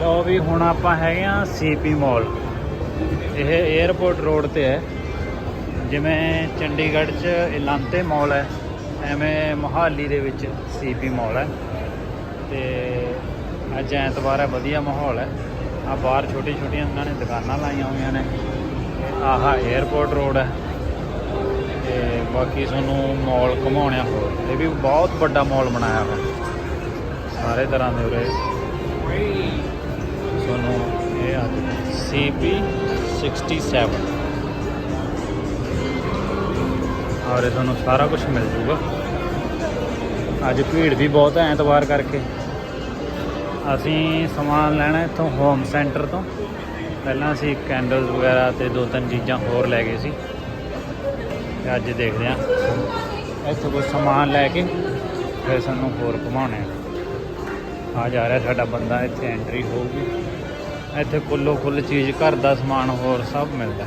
ਲੋ ਵੀ ਹੁਣ ਆਪਾਂ ਹੈਗੇ ਆ ਸੀਪੀ ਮਾਲ ਇਹ 에어ਪੋਰਟ ਰੋਡ ਤੇ ਹੈ। ਜਿਵੇਂ ਚੰਡੀਗੜ੍ਹ 'ਚ ਇਲਾਂਤੇ ਮਾਲ ਹੈ, ਐਵੇਂ ਮੁਹਾਲੀ ਦੇ ਵਿੱਚ ਸੀਪੀ ਮਾਲ ਹੈ। ਤੇ ਅੱਜ ਐਤਵਾਰ ਹੈ, ਵਧੀਆ ਮਾਹੌਲ ਹੈ। ਆ ਬਾਹਰ ਛੋਟੀ ਛੋਟੀਆਂ ਉਹਨਾਂ ਨੇ ਦੁਕਾਨਾਂ ਲਾਈਆਂ ਹੋਈਆਂ ਨੇ। ਆਹਾ 에어ਪੋਰਟ ਰੋਡ ਹੈ। ਤੇ ਬਾਕੀ ਸਾਨੂੰ ਮਾਲ ਘਮਾਉਣਿਆ ਹੋਰ ਇਹ ਵੀ ਬਹੁਤ ਵੱਡਾ ਮਾਲ ਬਣਾਇਆ ਹੋਇਆ। ਸਾਰੇ ਤਰ੍ਹਾਂ ਦੇ ਉਰੇ। CP 67 ਔਰ ਇਹ ਤੁਹਾਨੂੰ ਸਾਰਾ ਕੁਝ ਮਿਲ ਜੂਗਾ। ਅੱਜ ਭੀੜ ਵੀ ਬਹੁਤ ਹੈ ਐਤਵਾਰ ਕਰਕੇ। ਅਸੀਂ ਸਮਾਨ ਲੈਣਾ ਇੱਥੋਂ ਹੋਮ ਸੈਂਟਰ ਤੋਂ। ਪਹਿਲਾਂ ਅਸੀਂ ਕੈਂਡਲਸ ਵਗੈਰਾ ਤੇ ਦੋ ਤਿੰਨ ਚੀਜ਼ਾਂ ਹੋਰ ਲੈ ਗਏ ਸੀ। ਤੇ ਅੱਜ ਦੇਖਦੇ ਹਾਂ। ਇੱਥੋਂ ਕੋਈ ਸਮਾਨ ਲੈ ਕੇ ਫਿਰ ਸਾਨੂੰ ਹੋਰ ਘੁਮਾਉਣੇ ਆ। ਜਾ ਰਿਹਾ ਸਾਡਾ ਬੰਦਾ, ਇੱਥੇ ਐਂਟਰੀ ਹੋਊਗੀ। ਇੱਥੇ ਕੁੱਲੋ ਕੁੱਲ ਚੀਜ਼ ਘਰ ਦਾ ਸਮਾਨ ਹੋਰ ਸਭ ਮਿਲਦਾ।